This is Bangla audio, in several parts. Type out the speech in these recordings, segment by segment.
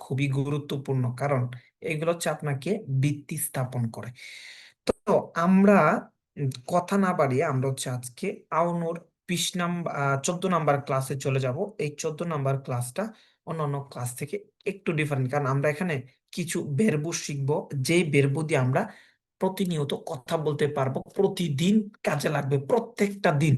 খুবই গুরুত্বপূর্ণ, কারণ এগুলো হচ্ছে আপনাকে ভিত্তি স্থাপন করে। তো আমরা কথা না বাড়িয়ে আমরা হচ্ছে আজকে আউনোর বিশ নাম্বার চোদ্দ নাম্বার ক্লাসে চলে যাব। এই চোদ্দ নাম্বার ক্লাসটা অন্যান্য ক্লাস থেকে একটু ডিফারেন্ট কারণ আমরা এখানে কিছু বেরবো শিখব যেই বেরবো দিয়ে আমরা প্রতিনিয়ত কথা বলতে পারব, প্রতিদিন কাজে লাগবে, প্রত্যেকটা দিন।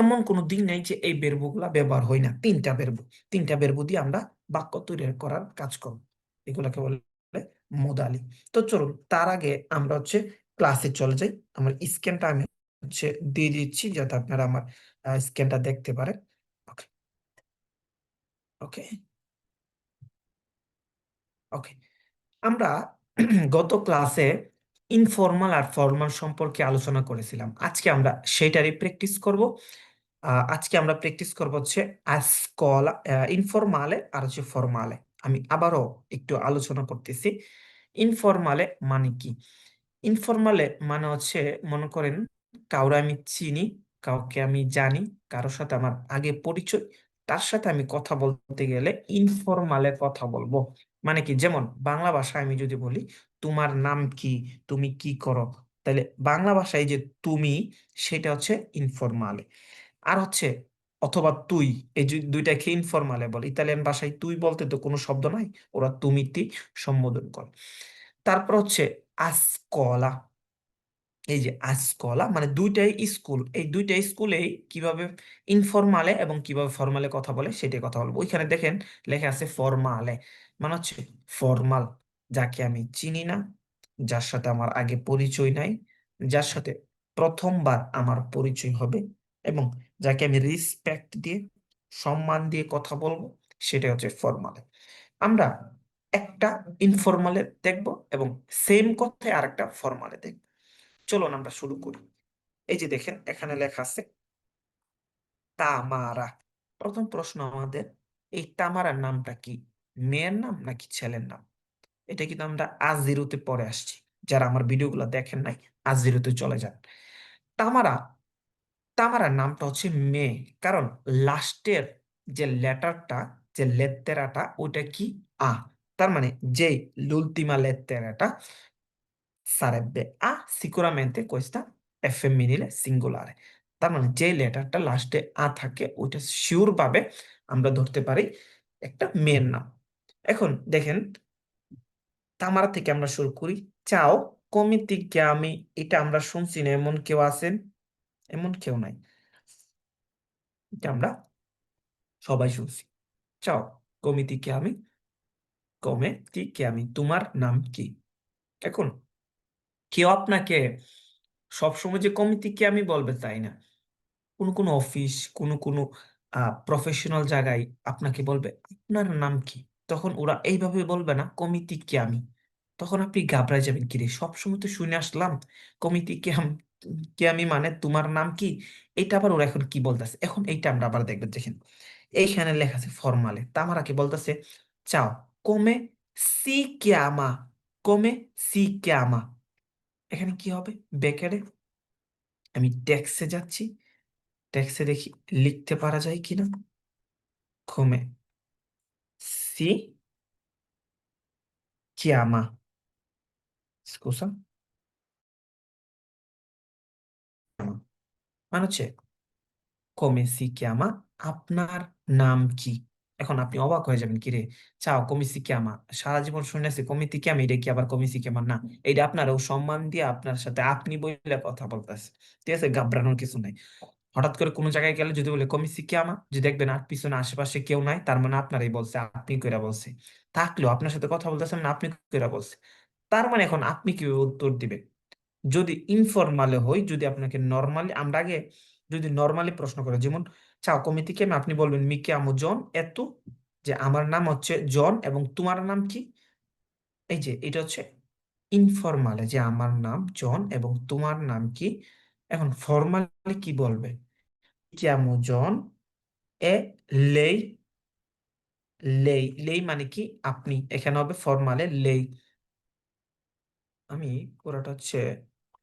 এমন কোনো দিন নেই যে এই বেরবো গুলা ব্যবহার হয় না, তিনটা বেরবো তিনটা বেরবো দিয়ে আমরা বাক্য তৈরি করার কাজ করব, এগুলাকে বলে মোদালি তো চলুন, তার আগে আমরা হচ্ছে ক্লাসে চলে যাই, আমার স্ক্যানটা আমি হচ্ছে দিয়ে দিচ্ছি, যাতে আপনারা আমার স্ক্যানটা দেখতে পারেন। ওকে ওকে ওকে আমরা গত ক্লাসে ইনফর্মাল আর ফর্মাল সম্পর্কে আলোচনা করেছিলাম। আজকে আমরা সেটারই প্র্যাকটিস করব। আজকে আমরা প্র্যাকটিস করব হচ্ছে স্কলা ইনফরমালে আর হচ্ছে ফর্মালে আমি আবারও একটু আলোচনা করতেছি। ইনফরমালে মানে কি? ইনফরমালে মানে হচ্ছে, মনে করেন, কাউরে আমি চিনি, কাউকে আমি জানি, কারোর সাথে আমার আগে পরিচয়, তার সাথে আমি কথা বলতে গেলে ইনফরমালে কথা বলব। মানে কি? যেমন বাংলা ভাষায় আমি যদি বলি, তোমার নাম কি? তুমি কি করো? তাহলে বাংলা ভাষায় যে তুমি, সেটা হচ্ছে ইনফরমালে আর হচ্ছে অথবা তুই, এই দুইটাকে ইনফরমালে বলে। ইতালিয়ান ভাষায় তুই বলতে তো কোনো শব্দ নাই, ওরা তুমিতেই সম্বোধন করে। তারপর হচ্ছে আসকলা। এই যে আসকলা মানে দুইটাই স্কুল। এই দুইটা স্কুলে কীভাবে ইনফরমালে এবং কীভাবে ফরমালে কথা বলে, সেটাই কথা বলব। ওইখানে দেখেন লেখা আছে ফরমালে মানে হচ্ছে ফরমাল যাকে আমি চিনি না, যার সাথে আমার আগে পরিচয় নাই, যার সাথে প্রথমবার আমার পরিচয় হবে এবং যাকে আমি রিসপেক্ট দিয়ে, সম্মান দিয়ে কথা বলব সেটা হচ্ছে ফরমালে আমরা একটা ইনফরমালে দেখব এবং সেম কথায় আরেকটা ফরমালে দেখব। চলুন আমরা শুরু করি। এই যে দেখেন, এখানে লেখা আছে, তামারা। প্রথম প্রশ্ন আমাদের, এই তামারার নামটা কি? মেয়ের নাম নাকি ছেলের নাম? এটা কিন্তু আমরা আজ জিরোতে পরে আসছি। যারা আমার ভিডিওগুলো দেখেন নাই আজ জিরোতে চলে যান। তামারা, তামারার নামটা হচ্ছে মেয়ে কারণ লাস্টের যে লেটারটা যে লেত্তেরাটা ওটা কি? আ। তার মানে যে লুলতিমা l'ultima letterata sarebbe A sicuramente questa è femminile singolare তার মানে যে লেটারটা লাস্টে আ থাকে, ওইটা শিওর ভাবে আমরা ধরতে পারি একটা মেয়ের নাম। এখন দেখেন, তামারা থেকে আমরা শুরু করি। চাও কমিতি আমি, এটা আমরা শুনছি না, এমন কেউ আছেন? এমন কেউ নাই। এটা আমরা সবাই শুনছি। চাও কমিতি আমি কমিতি আমি, তোমার নাম কি? এখন, কেউ আপনাকে সবসময় যে কমিটিকে আমি বলবে তাই না। কোনো কোনো অফিস কোনো কোনো প্রফেশনাল জায়গায় আপনাকে বলবে, আপনার নাম কি? তখন ওরা এইভাবে বলবে না, কমিটি কে আমি? তখন আপনি ঘাবড়ায় যাবেন, কিরে, সবসময় তো শুনে আসলাম, কমিটি কে আম- কে আমি মানে তোমার নাম কি? এটা আবার ওরা এখন কি বলতেছে? এখন এইটা আমরা আবার দেখবেন, দেখেন। এইখানে লেখা আছে ফরমালে, তামারা কি বলতেছে, চাও, কমে সি chiama কমে সি chiama এখানে কি হবে? বেকারে আমি ট্যাক্সে যাচ্ছি, ট্যাক্সে দেখি লিখতে পারা যায় কিনা? কমে সি chiama. Scusa? মানে হচ্ছে কমে সি chiama আপনার নাম কি এখন আপনি অবাক হয়ে যাবেন কিরে চাও কমিসি কিয়ামা সারা জীবন শুনেছি কমিতি কিয়ামা এটা কি আবার কমিসি কিয়ামা না এটা আপনারও সম্মান দিয়ে আপনার সাথে আপনি বলে কথা বলতেছে ঠিক আছে ঘাবড়ানোর কিছু নাই হঠাৎ করে কোনো জায়গায় গেলে যদি বলে, কমিসি কিয়ামা যদি দেখবেন আর পিছনে আশেপাশে কেউ নাই, তার মানে আপনারই বলছে, আপনি কইরা বলছে। থাকলেও আপনার সাথে কথা বলতেছেন না, আপনি কইরা বলছে। তার মানে এখন আপনি কীভাবে উত্তর দিবেন? যদি ইনফরমালে হই, যদি আপনাকে নর্মালি আমরা আগে যদি নর্মালি প্রশ্ন করে, যেমন, চাও কমিটি কমিটিকে আপনি বলবেন মিকে আমু জন, এত যে আমার নাম হচ্ছে জন এবং তোমার নাম কি? এই যে, এটা হচ্ছে ইনফরমালে যে আমার নাম জন এবং তোমার নাম কি? এখন ফরমালি কি বলবে? chiamo e lei লেই লেই মানে কি? আপনি, এখানে হবে ফরমালে লেই। আমি পুরোটা হচ্ছে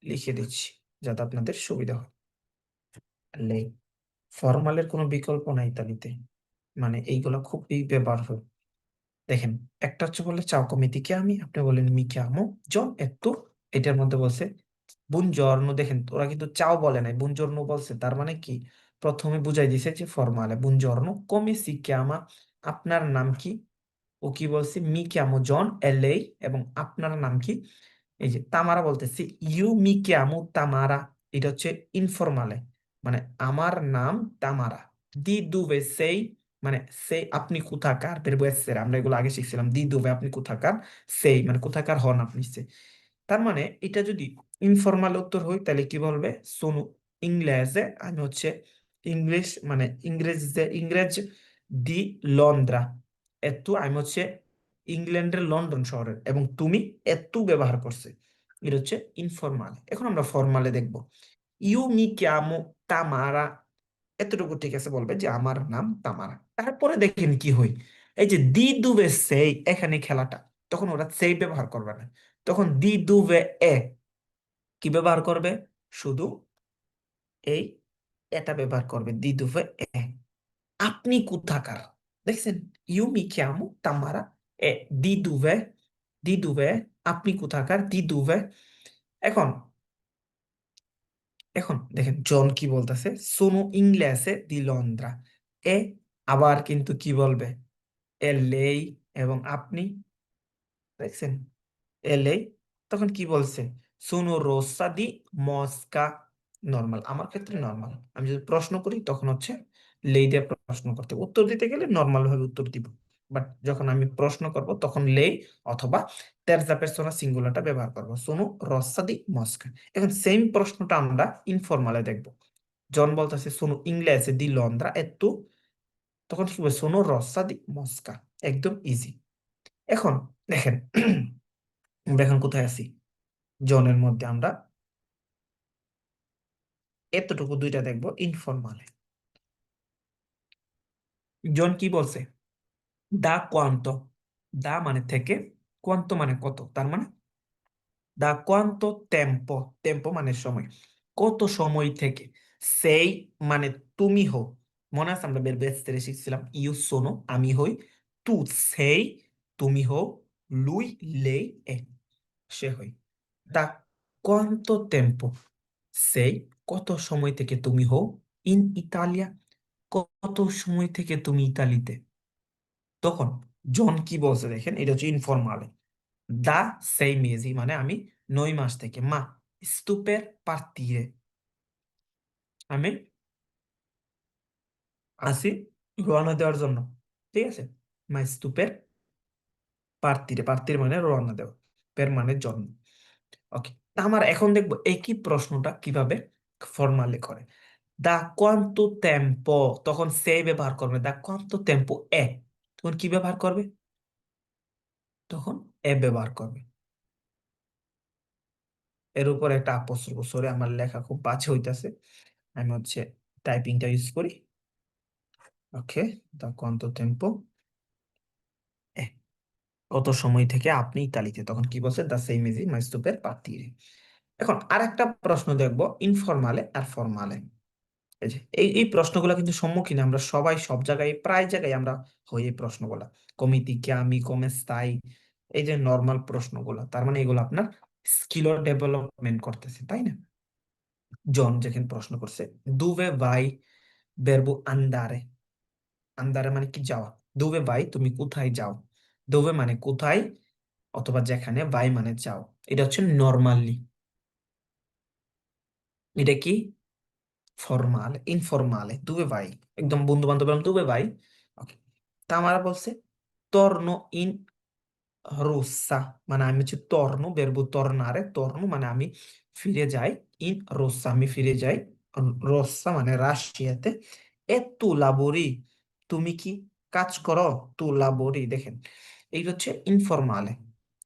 লিখে দিচ্ছি, যাতে আপনাদের সুবিধা হয়। লেই ফরমালের কোনো বিকল্প নাই ইতালিতে মানে এইগুলো খুবই ব্যবহার হয়। দেখেন, একটা হচ্ছে বলে চাও কমিতি কে আমি, আপনি বলেন মি chiamo জন একটু, এটার মধ্যে বলছে বুনজর্নো দেখেন, ওরা কিন্তু চাও বলে নাই। বুনজর্নো বলছে, তার মানে কি? প্রথমে বুঝাই দিছে যে ফরমালে বুনজর্নো si chiama আপনার নাম কি? ও কি বলছে? মি chiamo জন এলেই এবং আপনার নাম কি? এই যে তামারা বলতেছি, ইউ মি chiamo তামারা, এটা হচ্ছে ইনফরমালে মানে আমার নাম তামারা। দি দুবে সেই মানে সেই আপনি কোথাকার essere আমরা এগুলো আগে শিখছিলাম দি দুবে আপনি কোথাকার, সেই মানে কোথাকার হন আপনি সে। তার মানে এটা যদি ইনফরমাল উত্তর হয়, তাহলে কি বলবে? সোনু ইংরেজে, আমি হচ্ছে ইংলিশ মানে ইংরেজিতে ইংরেজ দি লন্দ্রা। এতু আমি হচ্ছে ইংল্যান্ডের লন্ডন শহরের। এবং তুমি এত ব্যবহার করছে। এটা হচ্ছে ইনফরমালে এখন আমরা ফরমালে দেখব। ইউ মি chiamo তামারা। এতটুকু ঠিক আছে বলবে যে আমার নাম তামারা। তারপরে দেখেন কি হই এই যে দি দুবে সেই, এখানে খেলাটা। তখন ওরা সেই ব্যবহার করবে না। তখন দি দুবে এ কি ব্যবহার করবে? শুধু এই এটা ব্যবহার করবে, দি দুবে এ। আপনি কোথাকার? দেখছেন? ইউ মি chiamo তামারা এ দি দুবে দি দুবে আপনি কোথাকার? দি দুবে এখন এখন দেখেন, জন কি বলতেছে? সোনো ইংলেসে দি লন্দ্রা। এ আবার কিন্তু কি বলবে? এলেই এবং আপনি, দেখছেন? এলেই তখন কি বলছে? সোনো রোসা দি মস্কা নর্মাল। আমার ক্ষেত্রে নর্মাল। আমি যদি প্রশ্ন করি, তখন হচ্ছে লেই দিয়ে প্রশ্ন করতে। উত্তর দিতে গেলে নর্মাল ভাবে উত্তর দিব। বাট যখন আমি প্রশ্ন করব, তখন লেই অথবা তেরজা পেরসোনা সিঙ্গুলারটা ব্যবহার করব। সোনো রসা দি মস্কা। এখন সেম প্রশ্নটা আমরা ইনফরমালে দেখব। জন বলতেছে, সোনো ইংলেসে দি লন্দ্রা এতু তখন কি বলবে? সোনো রসা দি মস্কা। একদম ইজি এখন দেখেন আমরা এখন কোথায় আছি? জনের মধ্যে আমরা এতটুকু দুইটা দেখব ইনফরমালে জন কি বলছে? দা কোয়ান্ত। দা মানে থেকে, কোয়ান্তো মানে কত? তার মানে দা কোয়ান্তো টেম্পো। টেম্পো মানে সময়। কত সময় থেকে? সেই মানে তুমি হো মনে আছে আমরা বের বেস্তেরে শিখছিলাম, ইউ সোনো, আমি হই। তু, সেই, তুমি হো লুই, লেই, এ। সে হই দা কোয়ান্তো টেম্পো সেই কত সময় থেকে তুমি হও ইন ইতালিয়া কত সময় থেকে তুমি ইতালিতে? তখন জন কি বলছে দেখেন, এটা হচ্ছে ইনফরমালে দা sei mesi মানে আমি নয় মাস থেকে, মা স্তূপের পার্তিরে। আমি আসি রওনা দেওয়ার জন্য, ঠিক আছে? মা স্তূপের পার্তিরে, পার্তির মানে রওনা দেওয়া। পের মানে জন্ম ওকে আমার এখন দেখব একই প্রশ্নটা কীভাবে ফর্মালে করে। দা কোয়ান্তো টেম্পো তখন সে ব্যবহার করবে। দা কোয়ান্তো টেম্পো এ তখন কি ব্যবহার করবে? তখন এ ব্যবহার করবে। এর উপর একটা আপস্ট্রোফ সরি আমার লেখা খুব বাজে হইতাছে। আমি হচ্ছে টাইপিংটা ইউজ করি। ওকে দা কোয়ান্তো টেম্পো কত সময় থেকে আপনি ইতালিতে তখন কি বলছে? দা সেই মেজি মাইস্তুপের পার্তিরে এখন আর একটা প্রশ্ন দেখব ইনফরমালে আর ফরমালে এই এই প্রশ্নগুলো কিন্তু সম্মুখীন আমরা সবাই, সব জায়গায়, প্রায় জায়গায় আমরা হই এই প্রশ্নগুলা। কমিতি কে আমি, কমে স্থায়ী, এই যে নর্মাল প্রশ্নগুলো, তার মানে এগুলো আপনার স্কিল ডেভেলপমেন্ট করতেছে, তাই না? জন যেখানে প্রশ্ন করছে দুবে ভাই বেরবো আন্দারে। আন্দারে মানে কি যাওয়া? দুবে ভাই, তুমি কোথায় যাও? দুবে মানে কোথায় অথবা যেখানে ভাই মানে যাও এটা হচ্ছে নর্মালি এটা কি? ফরমালে ইনফরমালে দুবে ভাই একদম বন্ধু বান্ধব দুবে ভাই তামারা বলছে torno in rossa মানে আমি হচ্ছে torno verbo tornare torno মানে আমি ফিরে যাই, ইন rossa আমি ফিরে যাই, রোসা মানে রাশিয়াতে। এ তু লাবোরি তুমি কি কাজ করো? তু লাবোরি দেখেন। এই হচ্ছে ইনফরমালে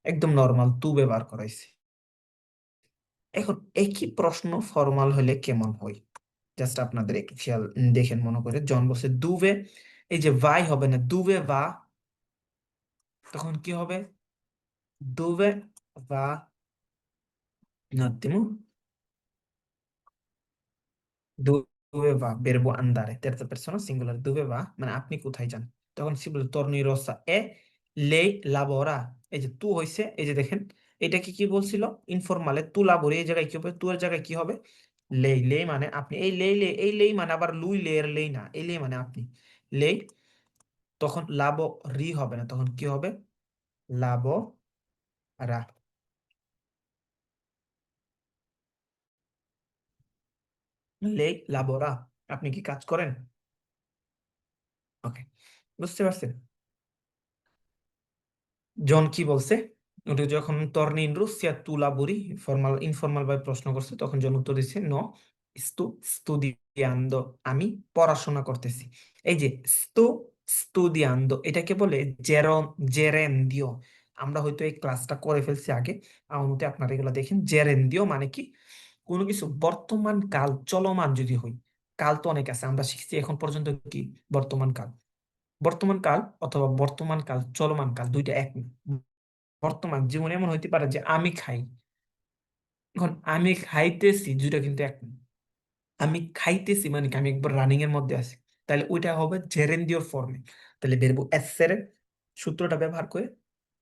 একদম নর্মাল তু ব্যবহার করাইছে। এখন একই প্রশ্ন ফর্মাল হলে কেমন হয়? জাস্ট আপনাদের একটু খেয়াল দেখেন মনে করে। জন বলছে দুবে এই যে ভাই হবে না দুবে বা তখন কি হবে? un attimo dove va verbo andare terza singolare dove va মানে আপনি কোথায় যান? তখন সে বলে torno in rossa lei lavora এই যে তু হইছে, এই যে দেখেন এটা কি কি বলছিল? ইনফরমালে তু লাবোরে এই জায়গায় কি হবে? তু এর জায়গায় কি হবে? লেই লেই মানে আপনি, এই লেই লে, এই লেই মানে আবার লুই লে এর লেই না, এই লেই মানে আপনি লেই তখন লাবো রি হবে না, তখন কি হবে? লাবো রা লেই লাবোরা, আপনি কি কাজ করেন? ওকে, বুঝতে পারছেন? জন কি বলছে? ওটা যখন Russia tu lavori formal informal ভাবে প্রশ্ন করছে, তখন জন উত্তর দিচ্ছে, নো sto studiando আমি পড়াশোনা করতেছি। এই যে sto studiando এটাকে বলে জেরন জেরেন্দিও আমরা হয়তো এই ক্লাসটা করে ফেলছি আগে। আমার আপনারা এগুলো দেখেন। জেরেন্দিও মানে কি? কোনো কিছু, বর্তমান কাল, চলমান যদি হই, কাল তো অনেক আছে, আমরা শিখছি এখন পর্যন্ত কি? বর্তমান কাল। বর্তমান কাল অথবা বর্তমান কাল, চলমান কাল দুইটা এক বর্তমান জীবনে এমন হইতে পারে যে আমি খাই। এখন আমি খাইতেছি দুইটা কিন্তু এক আমি খাইতেছি মানে কি আমি একবার রানিং এর মধ্যে আছি। তাহলে ওইটা হবে জেরেন্দিওর ফর্মে তাহলে বেরবো এসের সূত্রটা ব্যবহার করে,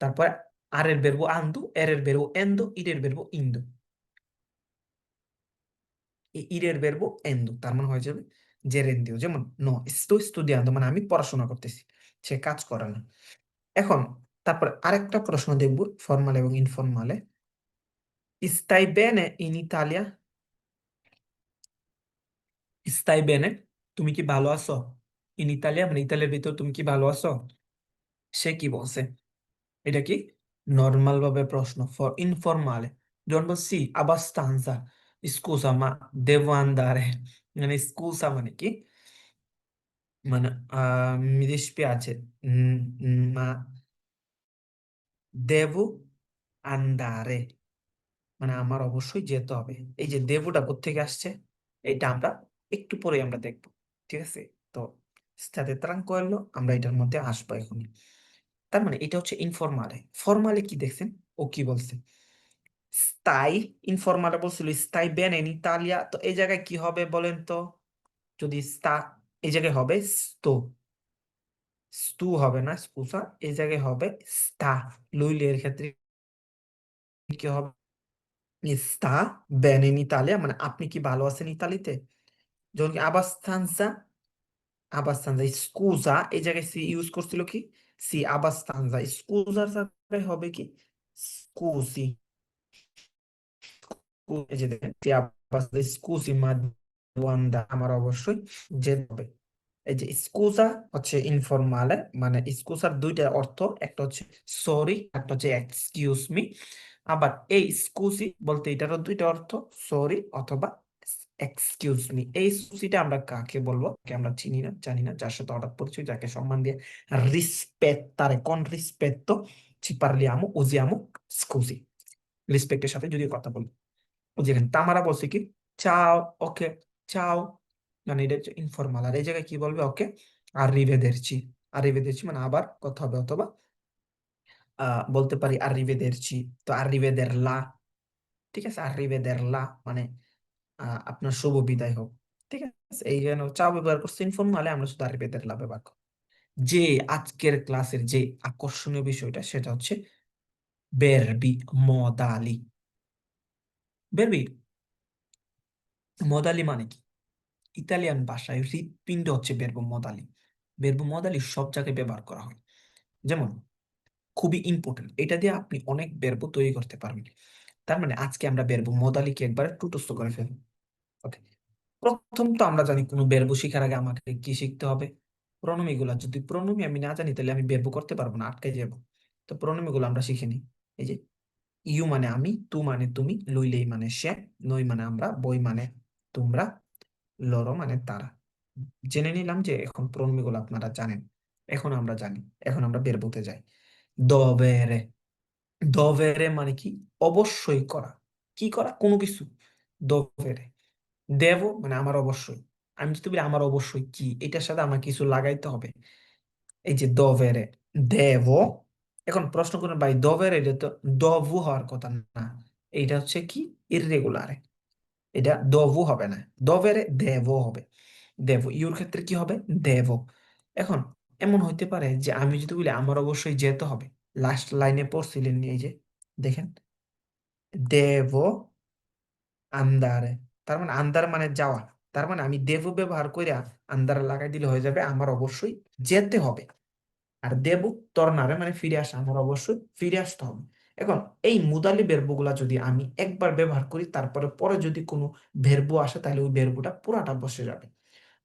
তারপরে আর এর বেরবো আন্দু এর এর বেরবো এন্দো ইরের বেরবো ইন্দু। ইরের বেরবো এন্দু, তার মানে হয়ে যাবে জেরেন্দিও যেমন, নো স্তো স্তুদিয়ান্দো মানে আমি পড়াশোনা করতেছি, সে কাজ করে না। এখন, তারপর আরেকটা প্রশ্ন দেখব ফর্মাল এবং ইনফর্মালে স্তাই বেনে ইন ইতালিয়া? স্তাই বেনে, তুমি কি ভালো আছো? ইন ইতালিয়া মানে ইতালিয়ার ভিতর তুমি কি ভালো আছো? সে কি বলছে? এটা কি? নর্মাল ভাবে প্রশ্ন, ফর ইনফর্মালে যখন বলছি abbastanza scusa ma devo মানে scusa মানে কি? মানে mm, ma devo andare মানে আমার অবশ্যই যেতে হবে। এই যে দেবুটা কোত্থেকে আসছে এটা আমরা একটু পরে আমরা দেখব ঠিক আছে? তো স্টাতে tranquillo আমরা এটার মধ্যে আসব এখনই। তার মানে এটা হচ্ছে ইনফরমালে ফরমালে কি দেখছেন? ও কি বলছে? স্তাই ইনফরমালে বলছিল স্তাই বেন ইন ইতালিয়া তো এই জায়গায় কি হবে বলেন তো? যদি স্তা, এই জায়গায় হবে স্তো। স্টু হবে না স্কুসা এই জায়গায় হবে স্তা। লুইলের ক্ষেত্রে কি হবে? স্তা বেন ইন ইতালিয়া মানে আপনি কি ভালো আছেন ইতালিতে? যখন কি আবাস্তানসা আবাস্তানসা স্কুজা এই জায়গায় সি ইউজ করছিল কি? সি আবাস্তানসা স্কুজার হবে কি? স্কুসি। এই যে দেখেন সি স্কুসি মা ওয়ান্দা আমার অবশ্যই যেতে হবে। এই যে স্কুজা হচ্ছে ইনফরমালে মানে স্কুজার দুইটা অর্থ, একটা হচ্ছে সরি একটা হচ্ছে এক্সকিউজ মি আবার এই স্কুসি বলতে এটারও দুইটা অর্থ সরি অথবা এক্সকিউজ মি এই আমরা কাকে বলব কে আমরা চিনি না, জানি না। যার সাথে হঠাৎ পরিচয়, যাকে সম্মান দিয়ে রিসপেত্তারে কোন রিসপেত্তো ci parliamo usiamo scusi সাথে যদি কথা বলি। ও যেখানে তামারা বলছে কি চাও ওকে চাও মানে এটা হচ্ছে ইনফর্মাল আর এই জায়গায় কি বলবে ওকে arrivederci arrivederci মানে আবার কথা হবে অথবা বলতে পারি arrivederci তো arrivederla. ঠিক আছে arrivederla মানে আহ আপনার শুভ বিদায় হোক ঠিক আছে এই জন্য চাও ব্যবহার করছে ইনফর্মালে আমরা শুধু arrivederla ব্যবহার করি যে আজকের ক্লাসের যে আকর্ষণীয় বিষয়টা সেটা হচ্ছে বেরবি modali. Verbi. Modali মানে কি? ইতালিয়ান ভাষায় হৃৎপিণ্ড হচ্ছে বেরবো মদালি বেরবো মদালি সব জায়গায় ব্যবহার করা হয়। যেমন, খুবই ইম্পর্টেন্ট এটা দিয়ে আপনি অনেক বেরবো তৈরি করতে পারবেন। তার মানে আজকে আমরা বেরবো মদালিকে একবারে টুটস্থ করে ফেলব। ওকে প্রথম তো আমরা জানি কোনো বেরবো শেখার আগে আমাকে কি শিখতে হবে। প্রণমী গুলা যদি প্রণমী আমি না জানি তাহলে আমি বেরবো করতে পারব না আটকে যাব। তো প্রণমী গুলো আমরা শিখে নিই। এই যে ইউ মানে আমি, তু মানে তুমি লইলেই মানে সে, নই মানে আমরা, বই মানে তোমরা, লরো মানে তারা। জেনে নিলাম যে এখন প্রণমীগুলো আপনারা জানেন, এখন আমরা জানি, এখন আমরা বের বলতে যাই। দবেরে দবেরে মানে কি? অবশ্যই করা। কি করা? কোনো কিছু। দবেরে দেব মানে আমার অবশ্যই। আমি যদি বলি আমার অবশ্যই কি? এটার সাথে আমার কিছু লাগাইতে হবে। এই যে দবেরে দেব এখন প্রশ্ন করেন ভাই দবের এটা তো দভু হওয়ার কথা না। এইটা হচ্ছে কি? ইররেগুলার এটা দভু হবে না। দবেরে দেব হবে। দেব, ইউর ক্ষেত্রে কি হবে? দেব। এখন এমন হইতে পারে যে আমি যদি বলি আমার অবশ্যই যেতে হবে। লাস্ট লাইনে পড়ছিলেন এই যে, দেখেন। দেব আন্দারে তার মানে আন্দার মানে যাওয়া। তার মানে আমি দেব ব্যবহার কইরা আন্দারে লাগাই দিলে হয়ে যাবে আমার অবশ্যই যেতে হবে। আর দেব তরনারে মানে ফিরে আসা, আমার অবশ্যই ফিরে আসতে হবে। এখন এই মুদালি ভেরবগুলা যদি আমি একবার ব্যবহার করি, তারপরে পরে যদি কোনো ভেরবো আসে, তাহলে ওই ভেরবোটা পুরাটা বসে যাবে।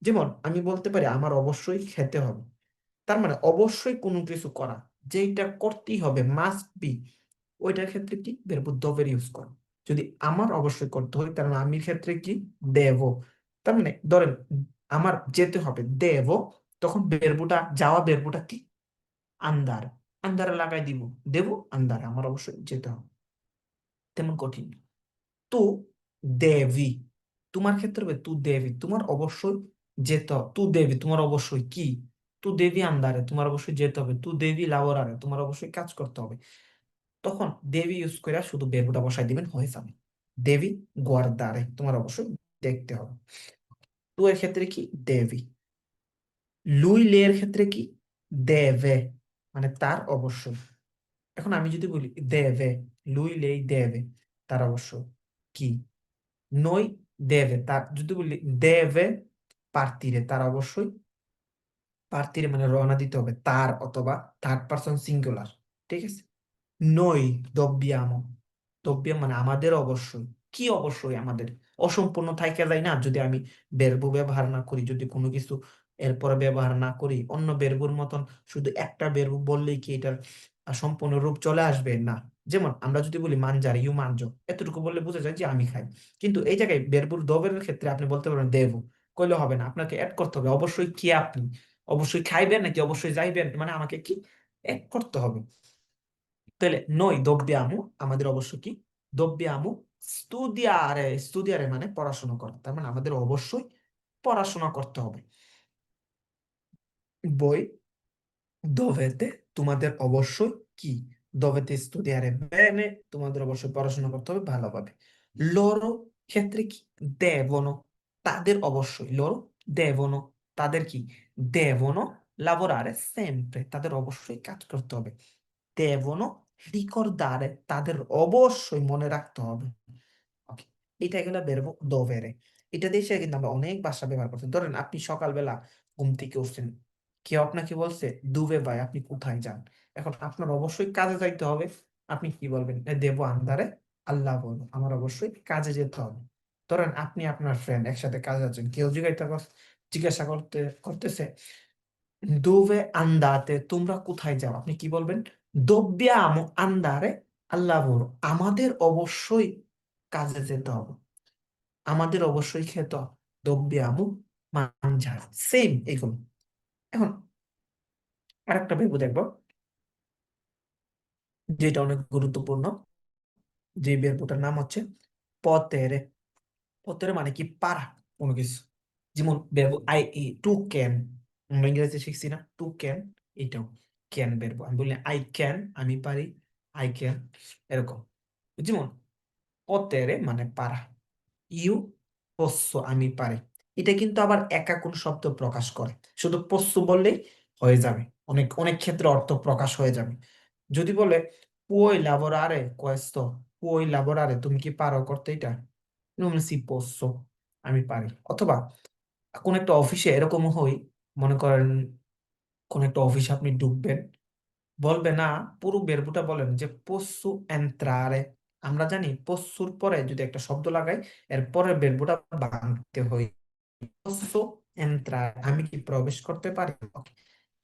যেমন আমি বলতে পারি, আমার অবশ্যই খেতে হবে। তার মানে অবশ্যই কোনো কিছু করা যেটা করতেই হবে মাস্ট বি ওইটার ক্ষেত্রে কি? ভেরবো দবের ইউজ করো। যদি আমার অবশ্যই করতে হয়, তার মানে আমির ক্ষেত্রে কি? দেব। তার মানে ধরেন, আমার যেতে হবে দেব, তখন ভেরবোটা যাওয়া ভেরবোটা কি? আন্দার আন্দারে লাগাই দিব দেব আন্দারে আমার অবশ্যই যেতে হবে। তেমন কঠিন তু দেবী। তোমার ক্ষেত্রে হবে তু দেবী। তোমার অবশ্যই যেতে হবে। তু দেবী, তোমার অবশ্যই কি? তু দেবী আন্দারে তোমার অবশ্যই যেতে হবে। তু দেবী লাবরারে, তোমার অবশ্যই কাজ করতে হবে। তখন দেবী ইউজ করে শুধু বেবুটা বসাই দিবেন, হয়ে যাবে। দেবী গোয়ারদারে, তোমার অবশ্যই দেখতে হবে। তু এর ক্ষেত্রে কি? দেবী। লুই লে এর ক্ষেত্রে কি? দেবে। মানে তার অবশ্যই। এখন আমি যদি বলি দেবে, লুই লেই দেবে, তার অবশ্য কি? নই দেবে, তার যদি বলি দেবে, পার্তিরে, তার অবশ্যই পার্তিরে মানে রওনা দিতে হবে, তার অথবা থার্ড পারসন সিঙ্গুলার ঠিক আছে? নই দব্বিয়ামো দব্বিয়াম মানে আমাদের অবশ্যই, কি অবশ্যই আমাদের? অসম্পূর্ণ থাইকা যায় না, যদি আমি বেরবো ব্যবহার না করি, যদি কোনো কিছু এরপরে ব্যবহার না করি অন্য বেরবুর মতন শুধু একটা বেরবু বললেই কি এটার সম্পূর্ণ রূপ চলে আসবে? না। যেমন আমরা যদি বলি মানজার, ইউ মানজো, এতটুকু বললে বোঝা যায় যে আমি খাই। কিন্তু এই জায়গায় বেরবুর দবের ক্ষেত্রে আপনি বলতে পারবেন দেব। কইলে হবে না, আপনাকে অ্যাড করতে হবে। অবশ্যই কি আপনি? অবশ্যই খাইবেন নাকি অবশ্যই যাইবেন? মানে আমাকে কি অ্যাড করতে হবে? তাহলে নই দব্বিয়ামু আমাদের অবশ্য কি? দব্বিয়ামু স্তুদিয়ারে স্তুদিয়ারে মানে পড়াশোনা করা। তার মানে আমাদের অবশ্যই পড়াশোনা করতে হবে। বই দোভেতে তোমাদের অবশ্যই কি? দোভেতে স্তুদিয়ারে বেনে তোমাদের অবশ্যই পড়াশোনা করতে হবে ভালোভাবে লরো ক্ষেত্রে কি? দেবনো, তাদের অবশ্যই লরো, দেবনো, তাদের কি? দেবনো লাবোরারে সেম্প্রে তাদের অবশ্যই কাজ করতে হবে। দেবনো রিকর্দারে তাদের অবশ্যই মনে রাখতে হবে। ওকে এটা গেল বেরবো দোভেরে এটা দিয়ে কিন্তু আমরা অনেক ভাষা ব্যবহার করছি। ধরেন আপনি সকালবেলা ঘুম থেকে উঠছেন কেউ আপনাকে বলছে, দুবে ভাই, আপনি কোথায় যান? এখন আপনার অবশ্যই কাজে যাইতে হবে। আপনি কি বলবেন? "এ দেব আন্দারে আল্লাহ বল আমার অবশ্যই কাজে যেতে হবে। ধরেন আপনি আপনার ফ্রেন্ড একসাথে কাজে যাচ্ছেন, কেউ জিজ্ঞাসা জিজ্ঞাসা করতে, করতেছে, দুবে আন্দাতে তোমরা কোথায় যাও? আপনি কি বলবেন? দব্বিয়ামো আন্দারে আল্লাহ বল আমাদের অবশ্যই কাজে যেতে হবে। আমাদের অবশ্যই খেতে হবে। দব্বিয়ামু মানঝার। সেম এগুলো। এখন আরেকটা ভেবে দেখব, যেটা অনেক গুরুত্বপূর্ণ, যে বেরবুটার নাম হচ্ছে পতেরে পতেরে মানে কি? পারা কোনো কিছু। যেমন বেরবো আই টু ক্যান আমরা ইংরেজি শিখছি না। টু ক্যান এটাও ক্যান বেরবো আমি বলি আই ক্যান আমি পারি আই ক্যান এরকম। যেমন পতেরে মানে পারা ইউ পস্য আমি পারি। এটা কিন্তু আবার একা কোন শব্দ প্রকাশ করে। শুধু পস্য বললেই হয়ে যাবে। অনেক অনেক ক্ষেত্রে অর্থ প্রকাশ হয়ে যাবে। যদি বলে পুoi lavorare questo puoi lavorare তুমি কি পারো করতে এটা? si আমি পারি। অথবা কোন একটা অফিসে এরকম হই, মনে করেন কোন একটা অফিসে আপনি ঢুকবেন, বলবে, না, পুরো বেরবুটা বলেন যে পস্সু এন্ত্রারে। আমরা জানি পস্সুর পরে যদি একটা শব্দ লাগাই, এর পরের বেরবুটা ভাঙতে হয় পস্সু এন্ত্রারে আমি কি প্রবেশ করতে পারি?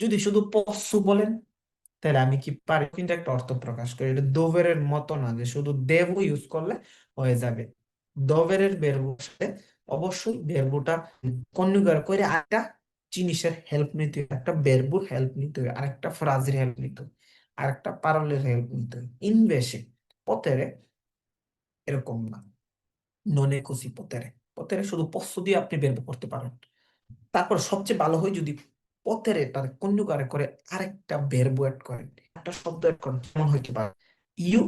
যদি শুধু পস্সু বলেন, তাহলে আমি কি পারি? কিন্তু একটা অর্থ প্রকাশ করি, এটা দোভেরের মতো না যে শুধু দেব ইউজ করলে হয়ে যাবে। দোভেরের বেরবুর সাথে অবশ্যই বেরবুটা কনজুগার করে আরেকটা জিনিসের হেল্প নিতে হবে, একটা বেরবুর হেল্প নিতে হবে, আরেকটা ফ্রাজের হেল্প নিতে হবে, আরেকটা পারলের হেল্প নিতে হবে। ইনভেশে পতেরে এরকম না। ননে কুসি পতেরে পতেরে শুধু পস্য দিয়ে আপনি বের করতে পারেন। তারপর সবচেয়ে ভালো হয় যদি পথের এটার কন্যুগারে করে আরেকটা verb add করেন। একটা শব্দ add করেন হইতে পারে ইউ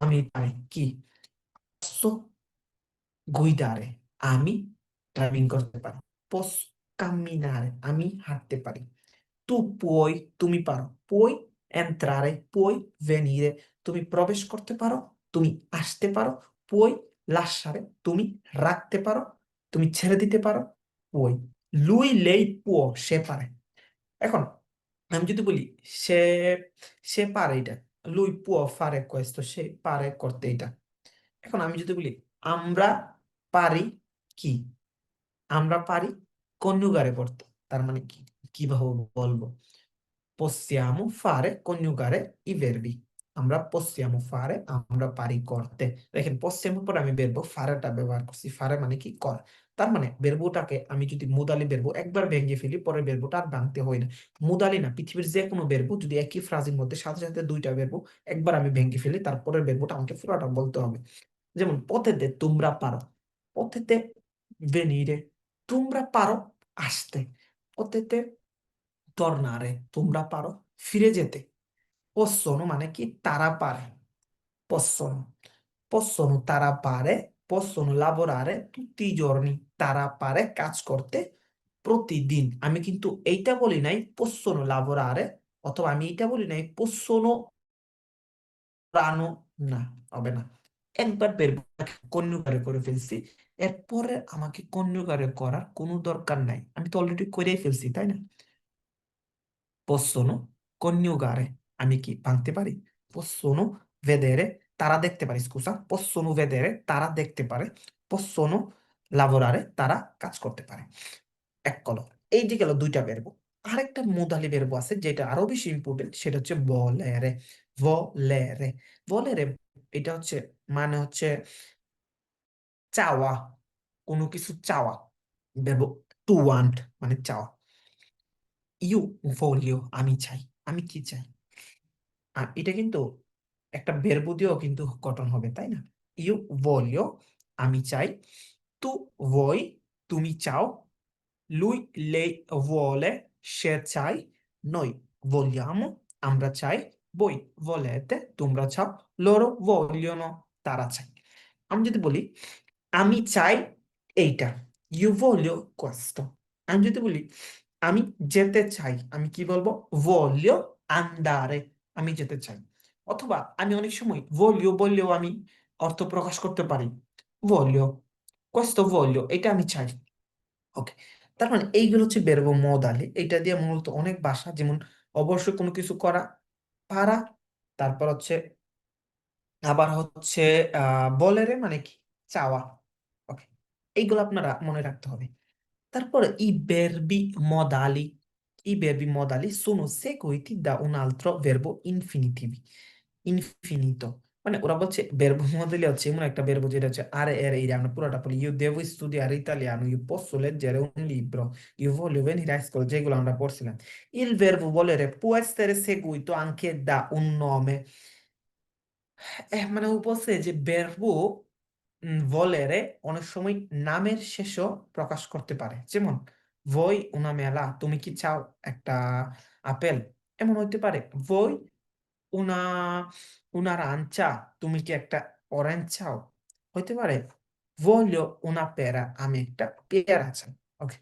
আমি পারি কি? guidare আমি ড্রাইভিং করতে পারি। posso camminare আমি হাঁটতে পারি। tu puoi তুমি পারো। puoi entrare puoi venire তুমি প্রবেশ করতে পারো, তুমি আসতে পারো। Lasciare তুমি রাখতে পারো তুমি ছেড়ে দিতে পারো puoi. লুই লেই può সে পারে এখন আমি যদি বলি সে সে পারে এটা lui può fare তো সে পারে করতে এটা এখন আমি যদি বলি আমরা পারি কি আমরা পারি কন্যুগারে করতে তার মানে কি কীভাবে বলব fare coniugare i verbi. আমরা possiamo fare, আমরা পারি করতে। দেখেন, possiamo পরে আমি বেরবো ফারেটা ব্যবহার করছি। ফারে মানে কি? কর। তার মানে বেরবোটাকে আমি যদি মুদালি বেরবো একবার ভেঙে ফেলি, পরে বেরবোটা আর ভাঙতে হয় না। মুদালি না, পৃথিবীর যে কোনো বেরবো যদি একই ফ্রাজের মধ্যে সাথে সাথে দুইটা বেরবো একবার আমি ভেঙে ফেলি, তারপরের বেরবোটা আমাকে পুরোটা বলতে হবে। যেমন, পথেতে তোমরা পারো। পথেতে venire, তোমরা পারো আসতে। পথেতে tornare তোমরা পারো ফিরে যেতে। Possono মানে কি তারা পারে possono. Possono তারা পারে possono lavorare tutti i giorni. তারা পারে কাজ করতে প্রতিদিন আমি কিন্তু এইটা বলি নাই possono lavorare. অথবা আমি এইটা বলি নাই possono রানো না হবে না একবার বের কন্যুকারে করে ফেলছি এরপরে আমাকে কন্যুকারে করার কোনো দরকার নাই আমি তো অলরেডি করেই ফেলছি তাই না possono coniugare. আমি কি ভাঙতে পারি? possono vedere, তারা দেখতে পারে স্কুসা possono vedere, তারা দেখতে পারে possono লাভরারে তারা কাজ করতে পারে। এক কলম এই যে গেল দুইটা বেরব আরেকটা মোদালি বেরব আছে, যেটা আরও বেশি ইম্পর্টেন্ট সেটা হচ্ছে volere volere volere এটা হচ্ছে মানে হচ্ছে চাওয়া, কোনো কিছু চাওয়া। বেরব টু ওয়ান্ট মানে চাওয়া। ইউ voglio আমি চাই, আমি কি চাই? আর এটা কিন্তু একটা দিয়েও কিন্তু গঠন হবে, তাই না? ইউ voglio আমি চাই, তু vuoi তুমি চাও lui lei vuole সে চাই noi vogliamo আমরা চাই voi volete তোমরা চাও loro vogliono তারা চাই। আমি যদি বলি, আমি চাই এইটা, ইউ voglio questo আমি যদি বলি, আমি যেতে চাই, আমি কি বলব? voglio andare আমি যেতে চাই। অথবা আমি অনেক সময় voglio বললেও আমি অর্থ প্রকাশ করতে পারি। voglio questo voglio এটা আমি চাই। ওকে তার মানে এইগুলো হচ্ছে বেরবো মদালি এটা দিয়ে মূলত অনেক ভাষা যেমন অবশ্যই কোনো কিছু করা পারা তারপর হচ্ছে আবার হচ্ছে আহ বলেরে মানে কি? চাওয়া। ওকে এইগুলো আপনারা মনে রাখতে হবে। তারপরে i verbi modali i verbi modali sono seguiti da un altro verbo infinitivi infinito মানে ওরা বলছে verbo modali হচ্ছে এমন একটা verbo যেটা হচ্ছে আরে এর আমরা পুরোটা বলি devo studiare italiano io posso leggere un libro io voglio venire a scuola যেগুলো আমরা পড়ছিলাম il verbo volere può essere seguito anche da un nome eh, মানে ও বলছে যে verbo ভলেরে অনেক সময় নামের শেষও প্রকাশ করতে পারে যেমন ভই উনা মেলা, তুমি কি চাও একটা আপেল? এমন হইতে পারে। ভই উনা উনার আনচা তুমি কি একটা অরেঞ্জ চাও? হইতে পারে। voglio una pera, আমি একটা পেয়ারা চাই। ওকে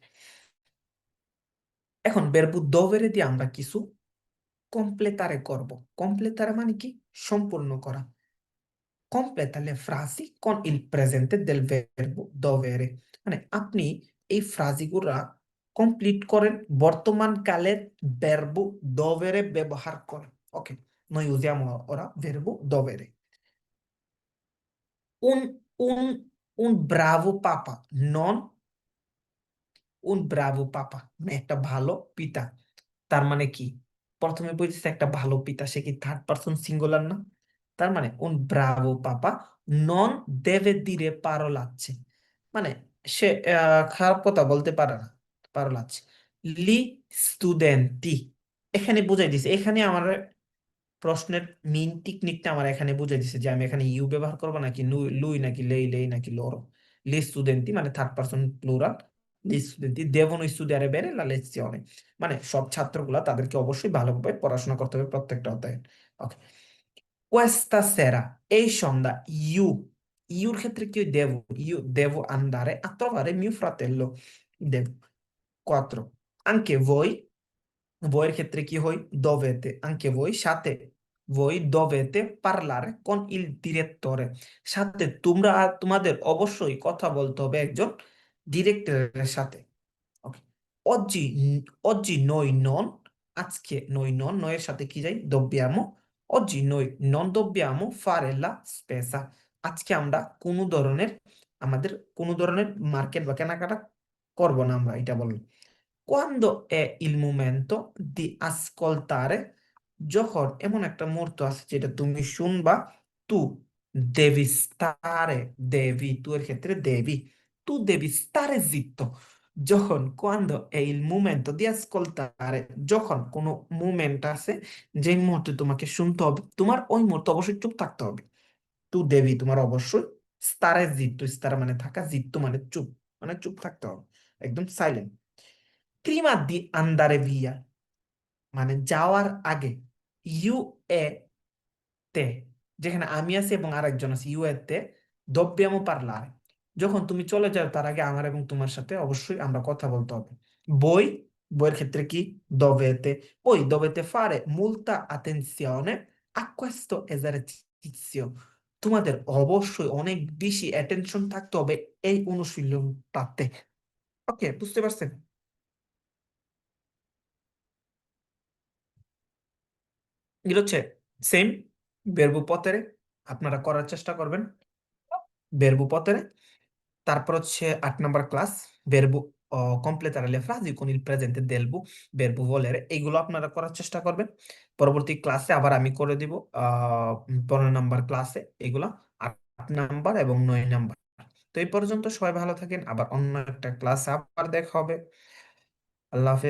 এখন verbo dovere দিয়ে আমরা কিছু কমপ্লেতারে করব। কমপ্লেতারে মানে কি? সম্পূর্ণ করা। completa le frasi con il presente del verbo মানে আপনি এই ফ্রাজিগুলা কমপ্লিট করেন। বর্তমান কালের ভেরবু দবেরে ব্যবহার করেন। ওকে নয় উজিয়াম ওরা ভেরবু দবেরে উন উন উন ব্রাভু পাপা নন উন ব্রাভু পাপা মানে একটা ভালো পিতা। তার মানে কি? প্রথমে বুঝেছে একটা ভালো পিতা, সে কি থার্ড পার্সন সিঙ্গুলার না? তার মানে উন ব্রাভু পাপা নন দেবে দিরে পারো লাগছে মানে সে খারাপ কথা বলতে পারে না। Parolacce gli studenti এখানে বুঝাই দিছে। এখানে আমার প্রশ্নের মেইন টেকনিকটা আমার এখানে বুঝাই দিছে যে আমি এখানে ইউ ব্যবহার করব নাকি লুই নাকি লেই লেই নাকি লোরো। লি স্টুডেন্টি মানে third person plural gli studenti devono studiare bene la lezione মানে সব ছাত্রগুলা তাদেরকে অবশ্যই ভালোভাবে পড়াশোনা করতে হবে প্রত্যেকটা অধ্যায়ে। ওকে। questa sera এই সন্ধ্যা you ইউর ক্ষেত্রে কি দেব। ইউ andare a trovare mio fratello devo 4 anche voi voi ক্ষেত্রে কি হয় dovete anche voi সাথে voi dovete parlare con il direttore সাথে তোমরা তোমাদের অবশ্যই কথা বলতে হবে একজন ডিরেক্টরের সাথে ওকে oggi oggi noi non আজকে noi non নয়ের সাথে কি যাই dobbiamo oggi noi non dobbiamo fare la spesa আজকে আমরা কোনো ধরনের আমাদের কোনো ধরনের মার্কেট বা কেনাকাটা করব না আমরা এটা বললাম quando è il momento di ascoltare যখন এমন একটা মুহূর্ত আছে যেটা তুমি শুনবা tu devi stare devi tu এর ক্ষেত্রে devi tu devi stare zitto যখন quando è il momento di ascoltare যখন কোনো মুভমেন্ট আছে যে মুহূর্তে তোমাকে শুনতে হবে তোমার ওই মুহূর্তে অবশ্যই চুপ থাকতে হবে tu devi তোমার অবশ্যই stare zitto stare মানে থাকা zitto মানে চুপ মানে চুপ থাকতে হবে একদম silent prima di andare via মানে যাওয়ার আগে ইউ এ তে যেখানে আমি আছি এবং আরেকজন আছে ইউ এ তে dobbiamo parlare. যখন তুমি চলে যাও তার আগে আমার এবং তোমার সাথে অবশ্যই আমরা কথা বলতে হবে বই বইয়ের ক্ষেত্রে কি dovete. Poi dovete fare molta attenzione a questo esercizio. তোমাদের অবশ্যই অনেক বেশি অ্যাটেনশন থাকতে হবে এই অনুশীলনটাতে ওকে বুঝতে পারছেন এগুলো হচ্ছে সেম verbo potere আপনারা করার চেষ্টা করবেন। verbo potere তারপর হচ্ছে আট number class verbo uh, completare le frasi con il presente del verbo volere আপনারা করার চেষ্টা করবেন। পরবর্তী ক্লাসে আবার আমি করে দিব পনেরো নাম্বার ক্লাসে এগুলো আট নাম্বার এবং নয় নাম্বার। তো এই পর্যন্ত সবাই ভালো থাকেন আবার অন্য একটা ক্লাসে আবার দেখা হবে। আল্লাহ হাফেজ।